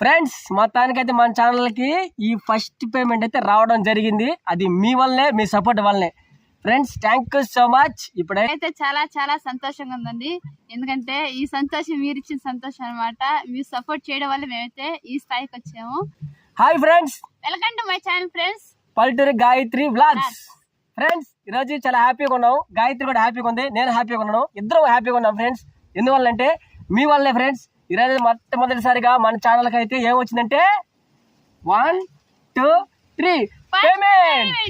Friends మొత్తానికైతే మన ఛానల్కి ఈ ఫస్ట్ పేమెంట్ అయితే రావడం జరిగింది. అది మీ వల్లనే మీ సపోర్ట్ వల్లనే. Friends thank you so much ఇప్పుడే అయితే చాలా చాలా సంతోషంగా ఉందండి. ఎందుకంటే ఈ సంతోషం మీరు ఇచ్చిన సంతోషం అన్నమాట. మీరు సపోర్ట్ చేయడం వల్ల మేమైతే ఈ స్థాయికి వచ్చాము. Hi friends welcome to my channel friends పల్లెటూరి గాయత్రి వ్లాగ్స్ ఫ్రెండ్స్ ఈరోజు చాలా హ్యాపీగా ఉన్నాం. గాయత్రి కూడా హ్యాపీగా ఉంది. నేను హ్యాపీగా ఉన్నాను. ఇద్దరం హ్యాపీగా ఉన్నాం ఫ్రెండ్స్ ఎందువల్ల అంటే మీ వల్లే ఫ్రెండ్స్ ఈరోజు మొట్టమొదటిసారిగా మన ఛానల్కి అయితే ఏమొచ్చిందంటే one two three. Payment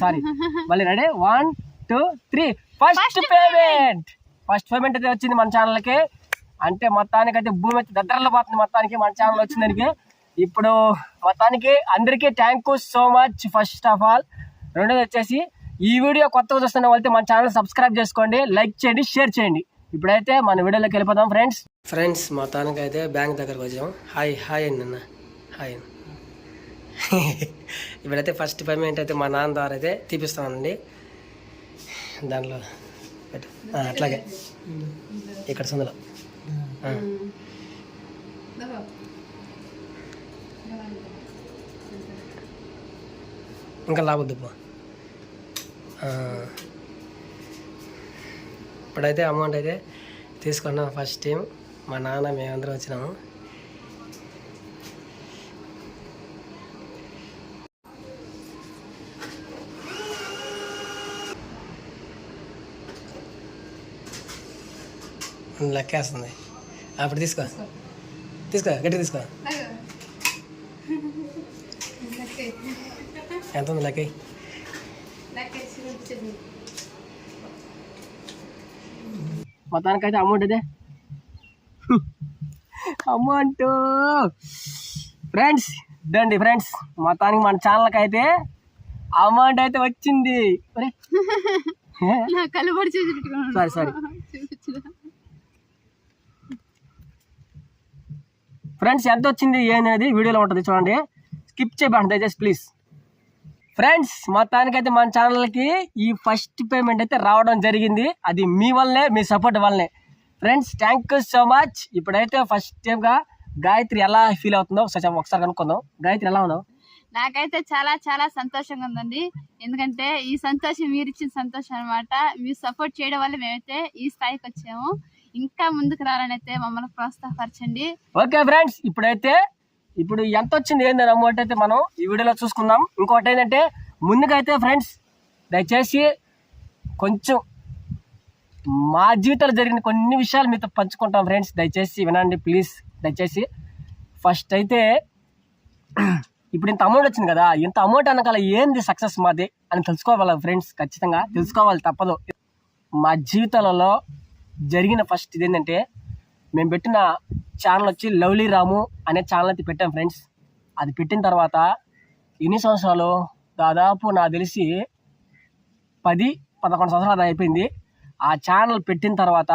sorry మళ్ళీ ready? One two three. First payment first payment అయితే వచ్చింది మన ఛానల్కి. అంటే మొత్తానికి అయితే భూమి అయితే దగ్గరలో పోతుంది మొత్తానికి మన ఛానల్ వచ్చిందానికి. ఇప్పుడు మొత్తానికి అందరికీ thank you so much first of all రెండోది వచ్చేసి ఈ వీడియో కొత్తగా చూస్తున్న వాళ్ళైతే మన ఛానల్ సబ్స్క్రైబ్ చేసుకోండి లైక్ చేయండి షేర్ చేయండి. ఇప్పుడైతే మన వీడియోలోకి వెళ్ళిపోదాం ఫ్రెండ్స్ ఫ్రెండ్స్ మా అయితే బ్యాంక్ దగ్గరకు వచ్చాం. హాయ్ హాయ్ అండి అన్న. హాయ్ ఇప్పుడైతే ఫస్ట్ పేమెంట్ అయితే మా నాన్న ద్వారా అయితే తీపిస్తామండి. దాంట్లో అట్లాగే. ఇక్కడ సందులో. ఇంకా లాభద్దు పో. ఇప్పుడైతే అమౌంట్ అయితే తీసుకున్నాం ఫస్ట్ టైం మా నాన్న మేమందరం వచ్చినాము. లెక్కేస్తుంది అప్పుడు తీసుకో. తీసుకో గట్టి తీసుకో. ఎంత ఉంది లెక్క మొత్తానికైతే అమౌంట్ ఇదే అమౌంట్ ఫ్రెండ్స్ ఇదండి ఫ్రెండ్స్ మొత్తానికి మన ఛానల్కి అయితే అమౌంట్ అయితే వచ్చింది సారీ సారీ ఫ్రెండ్స్ ఎంత వచ్చింది ఏంది వీడియోలో ఉంటుంది. చూడండి. స్కిప్ చేయబండి దయచేసి ప్లీజ్ ఫ్రెండ్స్ మొత్తానికైతే మన ఛానల్కి ఈ ఫస్ట్ పేమెంట్ అయితే రావడం జరిగింది. అది మీ వల్లనే మీ సపోర్ట్ వల్లనే friends thank you so much ఇప్పుడైతే ఫస్ట్ టైంగా గాయత్రి ఎలా ఫీల్ అవుతుందో ఒకసారి ఒకసారి కనుక్కుందాం. గాయత్రి ఎలా ఉన్నావు? నాకైతే చాలా చాలా సంతోషంగా ఉందండి. ఎందుకంటే ఈ సంతోషం మీరు ఇచ్చిన సంతోషం అన్నమాట. మీరు సపోర్ట్ చేయడం వల్ల మేమైతే ఈ స్థాయికి వచ్చాము. ఇంకా ముందుకు రావాలని అయితే మమ్మల్ని ప్రోత్సాహపరచండి. ఓకే ఫ్రెండ్స్ ఇప్పుడైతే ఇప్పుడు ఎంత వచ్చింది ఏందని అమౌంట్ అయితే మనం ఈ వీడియోలో చూసుకుందాం. ఇంకోటి ఏంటంటే ముందుగా అయితే ఫ్రెండ్స్ దయచేసి కొంచెం మా జీవితాలు జరిగిన కొన్ని విషయాలు మీతో పంచుకుంటాం ఫ్రెండ్స్ దయచేసి వినండి ప్లీజ్ దయచేసి. ఫస్ట్ అయితే ఇప్పుడు ఇంత అమౌంట్ వచ్చింది కదా ఇంత అమౌంట్ అనకాల ఏంది సక్సెస్ మాది అని తెలుసుకోవాలి ఫ్రెండ్స్ ఖచ్చితంగా. తెలుసుకోవాలి తప్పదు. మా జీవితాలలో జరిగిన ఫస్ట్ ఇది ఏంటంటే మేము పెట్టిన ఛానల్ వచ్చి లవ్లీ రాము అనే ఛానల్ అయితే పెట్టాం ఫ్రెండ్స్ అది పెట్టిన తర్వాత ఎన్ని సంవత్సరాలు? దాదాపు నాకు తెలిసి పది పదకొండు సంవత్సరాలు అయిపోయింది. ఆ ఛానల్ పెట్టిన తర్వాత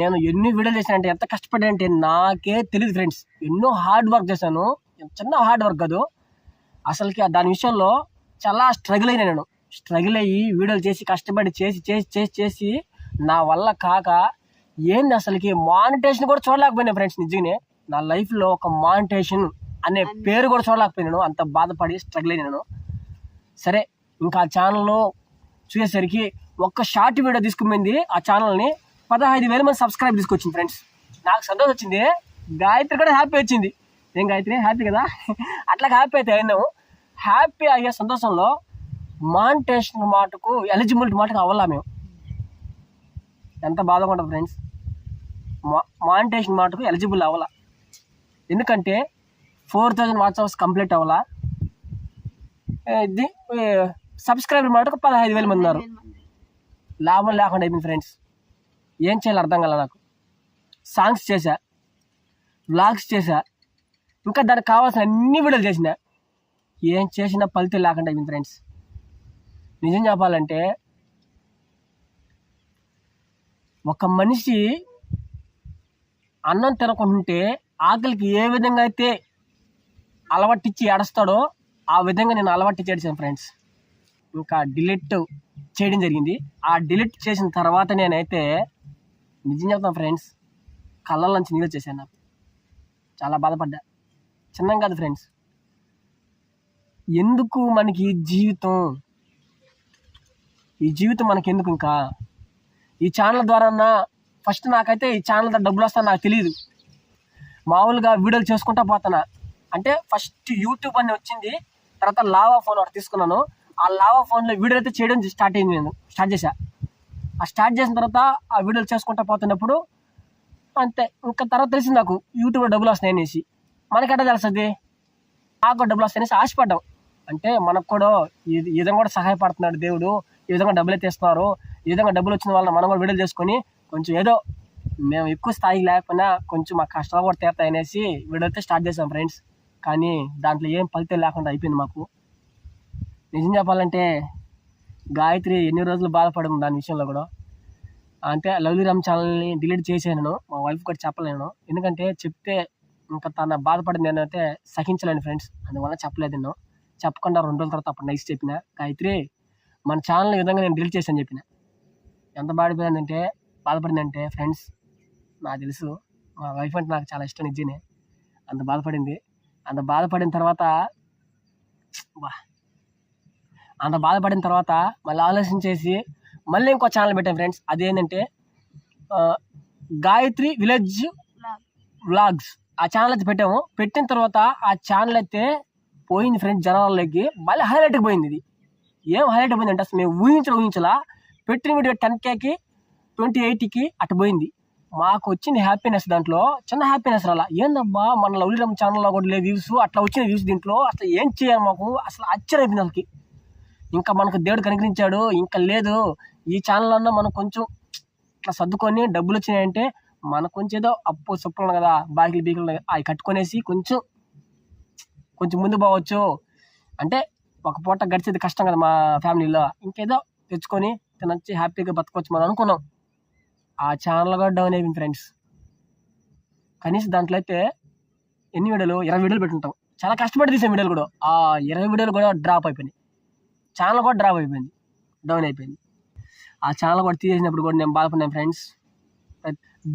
నేను ఎన్ని వీడియోలు చేశానంటే ఎంత కష్టపడానంటే నాకే తెలియదు ఫ్రెండ్స్ ఎన్నో హార్డ్ వర్క్ చేశాను. చిన్న హార్డ్ వర్క్ కాదు. అసలుకి దాని విషయంలో చాలా స్ట్రగుల్ అయినా నేను. స్ట్రగుల్ అయ్యి వీడియోలు చేసి కష్టపడి చేసి చేసి చేసి చేసి నా వల్ల కాక ఏంది అసలుకి? మానిటేషన్ కూడా చూడలేకపోయినా ఫ్రెండ్స్ నిజంగానే. నా లైఫ్లో ఒక మానిటేషన్ అనే పేరు కూడా చూడలేకపోయినాను అంత బాధపడి స్ట్రగుల్ అయినాను సరే ఇంకా ఆ ఛానల్లో చూసేసరికి ఒక్క షార్ట్ వీడియో తీసుకుపోయింది ఆ ఛానల్ని పదహైదు వేల మంది సబ్స్క్రైబ్ తీసుకొచ్చింది ఫ్రెండ్స్ నాకు సంతోషం వచ్చింది. గాయత్రి కూడా హ్యాపీ వచ్చింది. ఏం గాయత్రి? హ్యాపీ కదా? అట్లా హ్యాపీ అయితే అయినాము. హ్యాపీ అయ్యే సంతోషంలో మానిటేషన్ మాటకు ఎలిజిబిలిటీ మాటకు అవ్వాలా మేము. ఎంత బాధగా ఉంటుంది ఫ్రెండ్స్? మా మానిటేషన్ మాటకు ఎలిజిబుల్ అవ్వాలా. ఎందుకంటే four thousand watch hours complete అవ్వాలా. ఇది సబ్స్క్రైబర్ మాటకు పదహైదు వేల మంది ఉన్నారు. లాభం లేకుండా అయిపోయింది ఫ్రెండ్స్. ఏం చేయాలి అర్థం కాల నాకు. సాంగ్స్ చేశా. వ్లాగ్స్ చేశా. ఇంకా దానికి కావాల్సిన అన్ని వీడియోలు చేసిన. ఏం చేసినా ఫలితం లేకుండా అయిపోయింది ఫ్రెండ్స్. నిజం చెప్పాలంటే ఒక మనిషి అన్నం తినకుంటే ఆకలికి ఏ విధంగా అయితే అలవాటిచ్చి ఏడుస్తాడో ఆ విధంగా నేను అలవాటు చేసాను ఫ్రెండ్స్. ఇంకా డిలీట్ చేయడం జరిగింది. ఆ డిలీట్ చేసిన తర్వాత నేనైతే నిజం చెప్తాను ఫ్రెండ్స్ కళ్ళ నుంచి నీళ్ళు చేశాను నాకు. చాలా బాధపడ్డా. చిన్నం కాదు ఫ్రెండ్స్. ఎందుకు మనకి జీవితం? ఈ జీవితం మనకి ఎందుకు ఇంకా? ఈ ఛానల్ ద్వారా ఫస్ట్ నాకైతే ఈ ఛానల్ ద్వారా డబ్బులు వస్తాయని నాకు తెలియదు మామూలుగా వీడియోలు చేసుకుంటా పోతున్నా అంటే ఫస్ట్ యూట్యూబ్ అని వచ్చింది తర్వాత లావా ఫోన్ ఒకటి తీసుకున్నాను. ఆ లావా ఫోన్లో వీడియో అయితే చేయడం స్టార్ట్ అయింది నేను స్టార్ట్ చేశా. ఆ స్టార్ట్ చేసిన తర్వాత ఆ వీడియోలు చేసుకుంటా పోతున్నప్పుడు అంతే ఇంకా తర్వాత తెలిసింది నాకు యూట్యూబ్లో డబ్బులు వస్తాయి అనేసి. మనకెట్ట తెలుస్తుంది? నాకు కూడా డబ్బులు వస్తాయనేసి ఆశపడ్డాం. అంటే మనకు కూడా ఈ విధంగా కూడా సహాయపడుతున్నాడు దేవుడు ఈ విధంగా డబ్బులు అయితే ఇస్తున్నారు ఈ విధంగా డబ్బులు వచ్చిన వలన మనం కూడా విడుదల చేసుకొని కొంచెం ఏదో మేము ఎక్కువ స్థాయికి లేకపోయినా కొంచెం మా కష్టాలు కూడా తీరుతాయి అనేసి వీడియో స్టార్ట్ చేసాం ఫ్రెండ్స్. కానీ దాంట్లో ఏం ఫలితం లేకుండా అయిపోయింది మాకు. నిజం చెప్పాలంటే గాయత్రి ఎన్ని రోజులు బాధపడింది దాని విషయంలో కూడా. అంటే లవ్లీ రామ్ ఛానల్ని డిలీట్ చేసాను మా వైఫ్ కూడా చెప్పలేను. ఎందుకంటే చెప్తే ఇంకా తన బాధపడింది నేనైతే సహించలేను ఫ్రెండ్స్. అందువల్ల చెప్పలేదు నేను. చెప్పకుండా రెండు రోజుల తర్వాత అప్పుడు నైస్ చెప్పిన గాయత్రి మన ఛానల్ విధంగా నేను డిలీట్ చేశాను చెప్పిన. ఎంత బాధపడిందంటే బాధపడిందంటే ఫ్రెండ్స్ నాకు తెలుసు. మా వైఫ్ అంటే నాకు చాలా ఇష్టం నిజమే అంత బాధపడింది. అంత బాధపడిన తర్వాత బా. అంత బాధపడిన తర్వాత మళ్ళీ ఆలోచించేసి మళ్ళీ ఇంకో ఛానల్ పెట్టాను ఫ్రెండ్స్. అదేంటంటే గాయత్రి విలేజ్ వ్లాగ్స్. ఆ ఛానల్ అయితే పెట్టాము. పెట్టిన తర్వాత ఆ ఛానల్ అయితే పోయింది ఫ్రెండ్స్ జనాలలోకి. మళ్ళీ హైలైట్కి పోయింది ఇది. ఏం హైలైట్ పోయిందంటే అసలు మేము ఊహించడం ఊహించలా. పెట్టిన వీడియో టెన్ కేకి ట్వంటీ ఎయిట్కి అటు పోయింది. మాకు వచ్చింది హ్యాపీనెస్ దాంట్లో చిన్న హ్యాపీనెస్ రాలా. ఏందబ్బా మన లవ్లీరమ్ ఛానల్లో కూడా లేదు వ్యూస్ అట్లా వచ్చిన వ్యూస్ దీంట్లో. అసలు ఏం చేయాలి మాకు? అసలు ఆశ్చర్యపోయింది అసలుకి. ఇంకా మనకు దేవుడు కనికరించాడు ఇంకా లేదు. ఈ ఛానల్ అన్నా మనం కొంచెం ఇట్లా సర్దుకొని డబ్బులు వచ్చినాయంటే మనకు కొంచెం ఏదో అప్పు సొప్పులు కదా బాకిలు బీకులు అవి కట్టుకొనేసి కొంచెం కొంచెం ముందు పోవచ్చు. అంటే ఒక పూట గడిచేది కష్టం కదా మా ఫ్యామిలీలో ఇంకేదో తెచ్చుకొని తినొచ్చి హ్యాపీగా బతకొచ్చు మనం అనుకున్నాం. ఆ ఛానల్ కూడా డౌన్ అయిపోయింది ఫ్రెండ్స్ కనీసం దాంట్లో అయితే ఎన్ని వీడియోలు? ఇరవై వీడియోలు పెట్టుంటాం. చాలా కష్టపడి తీసే వీడియోలు కూడా. ఆ ఇరవై వీడియోలు కూడా డ్రాప్ అయిపోయినాయి. ఛానల్ కూడా డ్రాప్ అయిపోయింది. డౌన్ అయిపోయింది. ఆ ఛానల్ కూడా తీసేసినప్పుడు కూడా నేను బాధపడినాను ఫ్రెండ్స్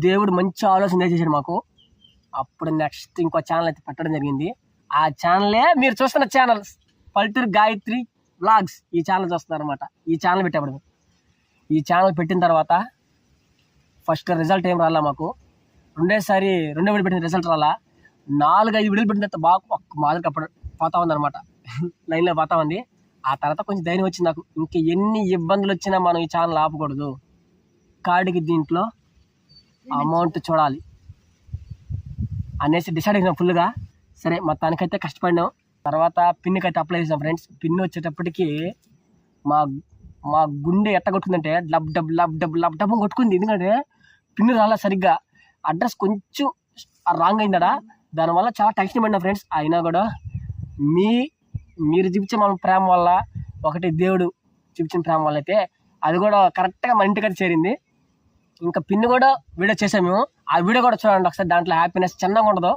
దేవుడు మంచి ఆలోచన చేశాడు మాకు. అప్పుడు నెక్స్ట్ ఇంకో ఛానల్ అయితే పెట్టడం జరిగింది. ఆ ఛానలే మీరు చూస్తున్న ఛానల్ పల్టూరు గాయత్రి వ్లాగ్స్ ఈ ఛానల్ చూస్తున్నారు అనమాట ఈ ఛానల్ పెట్టేప్పుడు. ఈ ఛానల్ పెట్టిన తర్వాత ఫస్ట్ రిజల్ట్ ఏం రాలా మాకు? రెండేసారి రెండో విడి పెట్టిన రిజల్ట్ రాలా? నాలుగైదు ఐదు పెట్టిన తర్వాత బాగా ఒక్క మాదిరి అప్పుడు పోతా ఉంది అనమాట లైన్లో పోతా ఉంది. ఆ తర్వాత కొంచెం ధైర్యం వచ్చింది నాకు. ఇంక ఎన్ని ఇబ్బందులు వచ్చినా మనం ఈ ఛానల్ ఆపకూడదు. కార్డుకి దీంట్లో అమౌంట్ చూడాలి. అనేసి డిసైడ్ అయినా ఫుల్గా సరే మొత్తానికైతే కష్టపడినాం. తర్వాత పిన్కి అయితే అప్లై చేసాం ఫ్రెండ్స్ పిన్ వచ్చేటప్పటికి మా మా గుండె ఎట్ట కొట్టుకుందంటే lub dub lub dub lub dub కొట్టుకుంది. ఎందుకంటే పిన్ రాలా సరిగ్గా. అడ్రస్ కొంచెం రాంగ్ అయిందడా దానివల్ల చాలా టెన్షన్ పడినా ఫ్రెండ్స్. అయినా కూడా మీ మీరు చూపించే మన ప్రేమ వల్ల ఒకటి దేవుడు చూపించిన ప్రేమ వల్ల అయితే అది కూడా కరెక్ట్గా మన ఇంటికి చేరింది. ఇంకా పిన్ కూడా వీడియో చేసాము ఆ వీడియో కూడా చూడండి ఒకసారి. దాంట్లో హ్యాపీనెస్ చిన్నగా ఉండదు.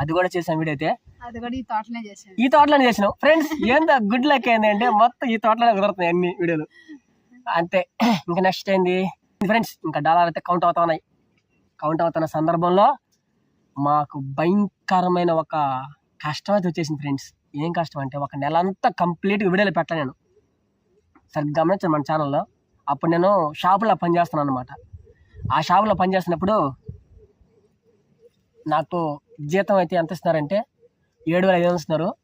అది కూడా చేసాం వీడియో అయితే. అది కూడా ఈ తోటనే ఈ తోటలోనే చేసినాం ఫ్రెండ్స్ ఏందో గుడ్ లక్ ఏంది? అంటే మొత్తం ఈ తోటలోనే కుదురుతున్నాయి అన్ని వీడియోలు. అంతే. ఇంకా నెక్స్ట్ ఏంది? ఫ్రెండ్స్ ఇంకా డాలర్ అయితే కౌంట్ అవుతా ఉన్నాయి. కౌంట్ అవుతున్న సందర్భంలో మాకు భయంకరమైన ఒక కష్టం అయితే వచ్చేసింది ఫ్రెండ్స్ ఏం కష్టం అంటే ఒక నెల అంతా కంప్లీట్గా వీడియోలు పెట్టాను నేను. సరిగ్గా గమనించాను మన ఛానల్లో అప్పుడు నేను షాపులో పనిచేస్తున్నాను అనమాట ఆ షాపులో పనిచేస్తున్నప్పుడు నాకు జీతం అయితే ఎంత ఇస్తున్నారంటే ఏడు వేల ఐదు వందలు ఇస్తున్నారు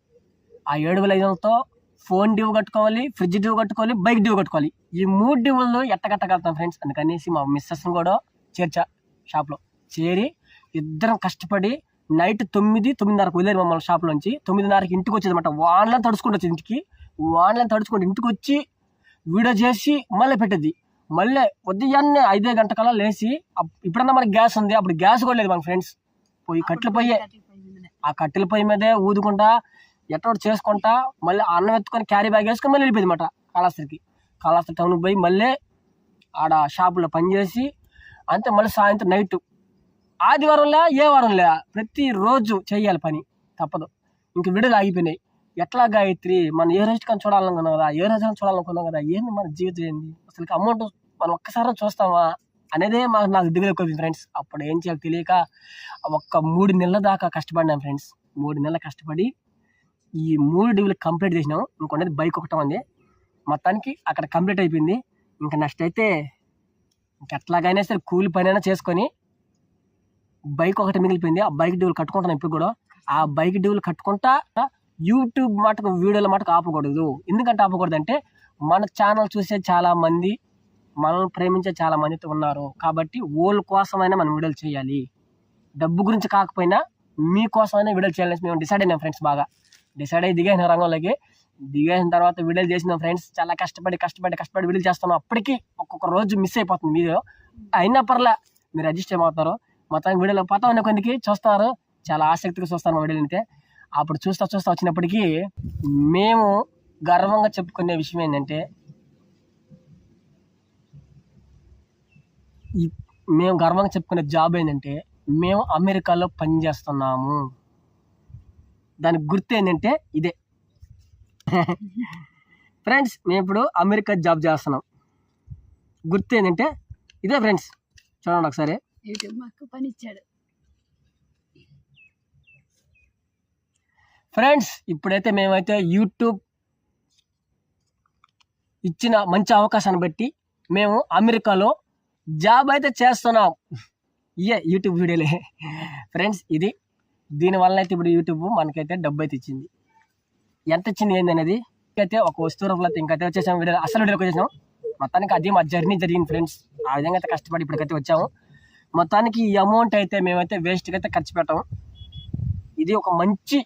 ఆ ఏడు వేల ఐదు వందలతో ఫోన్ డ్యూ కట్టుకోవాలి ఫ్రిడ్జ్ డ్యూ కట్టుకోవాలి బైక్ డ్యూ కట్టుకోవాలి. ఈ మూడు డ్యూలు ఎట్టగట్టగలుగుతాం ఫ్రెండ్స్. అందుకనేసి మా మిస్సెస్ని కూడా చేర్చా షాప్లో. చేరి ఇద్దరం కష్టపడి నైట్ తొమ్మిది తొమ్మిదిన్నరకు వదిలేరు మమ్మల్ని షాప్లోంచి. తొమ్మిదిన్నరకి ఇంటికి వచ్చేది అనమాట వాన్లో తడుచుకుంటూ వచ్చేది ఇంటికి. వాన్లో తడుచుకుంటూ ఇంటికి వచ్చి వీడియో చేసి మళ్ళీ పెట్టేది. మళ్ళీ ఉదయాన్నే ఐదే గంటకల్లా లేచి అప్- ఇప్పుడన్నా మనకి గ్యాస్ ఉంది. అప్పుడు గ్యాస్ కూడా లేదు మన ఫ్రెండ్స్. పోయి కట్లు పోయే ఆ కట్టెల పొయ్యి మీదే ఊదుకుంటా ఎట్టోటి చేసుకుంటా మళ్ళీ అన్నం ఎత్తుకొని క్యారీ బ్యాగ్ వేసుకొని మళ్ళీ వెళ్ళిపోయింది అనమాట కాళాస్త్రికి కాళాస్త్రి టౌన్కి పోయి మళ్ళీ ఆడ షాపులో పనిచేసి అంతే మళ్ళీ సాయంత్రం నైట్ ఆదివారంలే ఏ వారంలే ప్రతిరోజు చేయాలి పని. తప్పదు. ఇంక విడుదల ఆగిపోయినాయి. ఎట్లా గాయత్రి? మనం ఏ రోజు కానీ చూడాలనుకున్నాం కదా ఏ రోజు చూడాలనుకున్నాం కదా ఏంది మన జీవితం ఏంది? అసలు అమౌంట్ మనం ఒక్కసారి చూస్తామా? అనేదే మాకు నాకు దిగులు ఎక్కువ ఫ్రెండ్స్ అప్పుడు ఏం చేయాలి తెలియక ఒక్క మూడు నెలల దాకా కష్టపడినాం ఫ్రెండ్స్ మూడు నెలలు కష్టపడి ఈ మూడు డిగ్రీలు కంప్లీట్ చేసినాం. ఇంకొన్నది బైక్ ఒకటం ఉంది. మొత్తానికి అక్కడ కంప్లీట్ అయిపోయింది. ఇంకా నెక్స్ట్ అయితే ఇంక ఎట్లాగైనా సరే కూలి పని అయినా చేసుకొని బైక్ ఒకటి మిగిలిపోయింది. ఆ బైక్ డ్యూలు కట్టుకుంటాను ఇప్పుడు కూడా. ఆ బైక్ డ్యూలు కట్టుకుంటా యూట్యూబ్ మటుకు వీడియోల మటుకు ఆపకూడదు. ఎందుకంటే ఆపకూడదు అంటే మన ఛానల్ చూసే చాలా మంది మనల్ని ప్రేమించే చాలా మంది ఉన్నారు. కాబట్టి వాళ్ళ కోసమైనా మనం విడుదల చేయాలి. డబ్బు గురించి కాకపోయినా మీకోసమైనా విడుదల చేయాలని మేము డిసైడ్ అయినాం ఫ్రెండ్స్ బాగా. డిసైడ్ అయ్యి దిగేసిన రంగంలోకి. దిగేసిన తర్వాత విడుదల చేసిన ఫ్రెండ్స్. చాలా కష్టపడి కష్టపడి కష్టపడి విడుదల చేస్తున్నాం. అప్పటికి ఒక్కొక్క రోజు మిస్ అయిపోతుంది మీరు అయినా పర్లే మీరు అడ్జస్ట్ అయిపోతారు మొత్తానికి వీడియోలో పోతా ఉన్న కొందికి చూస్తారు. చాలా ఆసక్తిగా చూస్తాను మా వీడియోలు అంటే అప్పుడు చూస్తా చూస్తా వచ్చినప్పటికీ మేము గర్వంగా చెప్పుకునే విషయం ఏంటంటే మేము గర్వంగా చెప్పుకునే జాబ్ ఏంటంటే మేము అమెరికాలో పనిచేస్తున్నాము దానికి గుర్తు ఏంటంటే ఇదే. ఫ్రెండ్స్ మేము ఇప్పుడు అమెరికా జాబ్ చేస్తున్నాం. గుర్తు ఏంటంటే ఇదే ఫ్రెండ్స్. చూడండి ఒకసారి. పని ఇచ్చాడు ఫ్రెండ్స్ ఇప్పుడైతే మేమైతే యూట్యూబ్ ఇచ్చిన మంచి అవకాశాన్ని బట్టి మేము అమెరికాలో జాబ్ అయితే చేస్తున్నాం. ఇయే యూట్యూబ్ వీడియోలే. ఫ్రెండ్స్ ఇది దీనివల్ల అయితే ఇప్పుడు యూట్యూబ్ మనకైతే డబ్బు అయితే ఇచ్చింది. ఎంత ఇచ్చింది ఏంది అనేది అయితే ఒక వస్తువు రూపంలో అయితే ఇంకైతే వచ్చేసాం వీడియో అసలు వీడియోకి వచ్చేసాం మొత్తానికి అది మా జర్నీ జరిగింది ఫ్రెండ్స్. ఆ విధంగా అయితే కష్టపడి ఇప్పటికైతే వచ్చాము. మొత్తానికి ఈ అమౌంట్ అయితే మేమైతే వేస్ట్గా అయితే ఖర్చు పెట్టాము. ఇది ఒక మంచి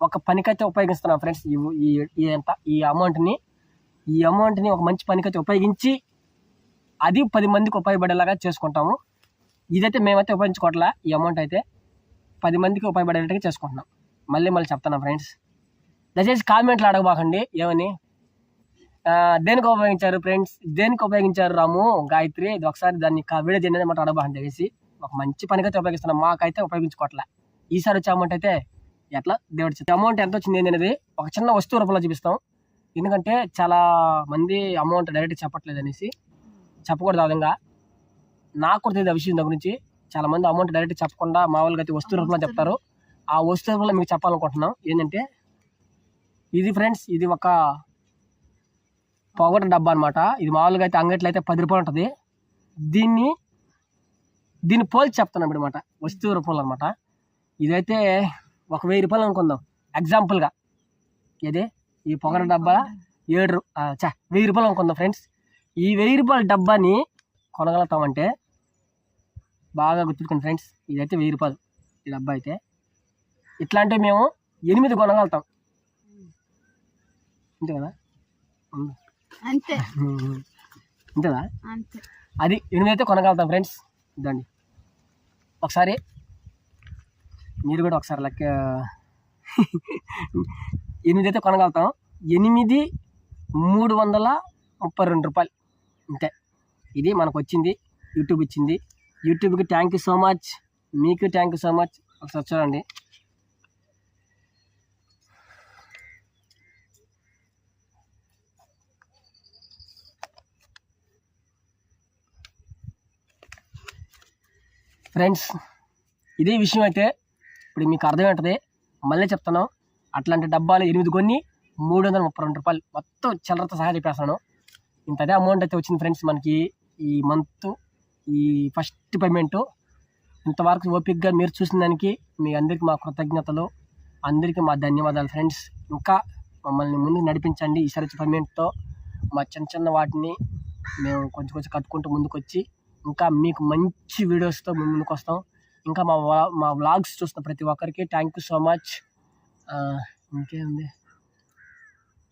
ఒక పనికైతే ఉపయోగిస్తున్నాం ఫ్రెండ్స్. ఈ ఈ ఈ ఎంత ఈ అమౌంట్ని ఈ అమౌంట్ని ఒక మంచి పనికైతే ఉపయోగించి అది పది మందికి ఉపయోగపడేలాగా చేసుకుంటాము. ఇదైతే మేమైతే ఉపయోగించుకోవట్లా ఈ అమౌంట్ అయితే పది మందికి ఉపయోగపడేటట్టుగా చేసుకుంటున్నాం. మళ్ళీ మళ్ళీ చెప్తాను ఫ్రెండ్స్ దయచేసి కామెంట్లు అడగబాకండి ఏమని? దేనికి ఉపయోగించారు ఫ్రెండ్స్ దేనికి ఉపయోగించారు రాము? గాయత్రి ఇది ఒకసారి దాన్ని వీడియో చేయండి అన్నమాట అడగబాకండి దయచేసి. ఒక మంచి పనికైతే ఉపయోగిస్తున్నాం మాకైతే ఉపయోగించుకోవట్లే. ఈసారి వచ్చే అమౌంట్ అయితే ఎట్లా? దేవుడి అమౌంట్ ఎంత వచ్చింది అనేది ఒక చిన్న వస్తువు రూపంలో చూపిస్తాం. ఎందుకంటే చాలా మంది అమౌంట్ డైరెక్ట్ చెప్పట్లేదు అనేసి. చెప్పకూడదు ఆ విధంగా. నాకు కూడా తెలియదు ఆ విషయం దాని గురించి చాలా మంది అమౌంట్ డైరెక్ట్ చెప్పకుండా మామూలుగా అయితే వస్తువు రూపంలో చెప్తారు. ఆ వస్తువు రూపంలో మీకు చెప్పాలనుకుంటున్నాం. ఏంటంటే ఇది ఫ్రెండ్స్ ఇది ఒక పొగట డబ్బా అనమాట ఇది మామూలుగా అయితే అంగట్లో అయితే పది రూపాయలు ఉంటుంది. దీన్ని దీన్ని పోల్చి చెప్తున్నాం అనమాట వస్తువు రూపంలో అనమాట ఇదైతే ఒక వెయ్యి రూపాయలు అనుకుందాం. ఎగ్జాంపుల్గా ఇదే ఈ పొగర డబ్బా ఏడు చా వెయ్యి రూపాయలు అనుకుందాం ఫ్రెండ్స్ ఈ వెయ్యి రూపాయల డబ్బాని కొనగలుగుతామంటే బాగా గుర్తుపెట్టుకోండి ఫ్రెండ్స్. ఇదైతే వెయ్యి రూపాయలు ఈ డబ్బా అయితే. ఇట్లాంటివి మేము ఎనిమిది కొనగలుగుతాం. అంతే కదా. అంతే. అంతేదా అంతే. అది ఎనిమిది అయితే కొనగలుగుతాం ఫ్రెండ్స్. ఇదండి. ఒకసారి మీరు కూడా ఒకసారి లెక్క ఎనిమిది అయితే కొనగలుగుతాం. ఎనిమిది మూడు వందల ముప్పై రెండు రూపాయలు. అంతే ఇది మనకు వచ్చింది యూట్యూబ్ ఇచ్చింది. యూట్యూబ్కి థ్యాంక్ యూ సో మచ్ మీకు థ్యాంక్ యూ సో మచ్ ఒకసారి చూడండి. ఫ్రెండ్స్ ఇదే విషయం అయితే ఇప్పుడు మీకు అర్థమవుతుంది మళ్ళీ చెప్తాను అట్లాంటి డబ్బాలు ఎనిమిది కొన్ని మూడు వందల ముప్పై రెండు రూపాయలు. మొత్తం చిల్లరతో సహా చెప్పేస్తాను ఇంత అదే అమౌంట్ అయితే వచ్చింది ఫ్రెండ్స్ మనకి ఈ మంత్ ఈ ఫస్ట్ పేమెంట్ ఇంతవరకు ఓపిక్గా మీరు చూసిన దానికి మీ అందరికీ మా కృతజ్ఞతలు. అందరికీ మా ధన్యవాదాలు ఫ్రెండ్స్ ఇంకా మమ్మల్ని ముందుకు నడిపించండి ఈ సరిచి పేమెంట్తో మా చిన్న చిన్న వాటిని మేము కొంచెం కొంచెం కట్టుకుంటూ ముందుకు వచ్చి ఇంకా మీకు మంచి వీడియోస్తో మేము ముందుకు వస్తాం. ఇంకా మా వా- మా వ్లాగ్స్ చూస్తున్న ప్రతి ఒక్కరికి థ్యాంక్ యూ సో మచ్ ఇంకేముంది?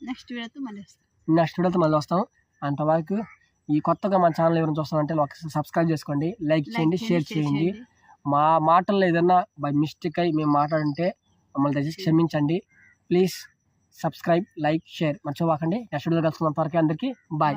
నెక్స్ట్ వీడియోతో మళ్ళీ వస్తాం. నెక్స్ట్ వీడియోతో మళ్ళీ వస్తాం. అంతవరకు ఈ కొత్తగా మన ఛానల్ ఎవరైనా ఒకసారి సబ్స్క్రైబ్ చేసుకోండి లైక్ చేయండి షేర్ చేయండి. మా మాటల్లో ఏదన్నా బై మిస్టేక్ అయి మేము మాట్లాడుంటే మమ్మల్ని దయచేసి క్షమించండి. Please subscribe like share. మర్చిపోకండి. నెక్స్ట్ వీడియో కలుసుకున్నంత వరకు అందరికీ బాయ్.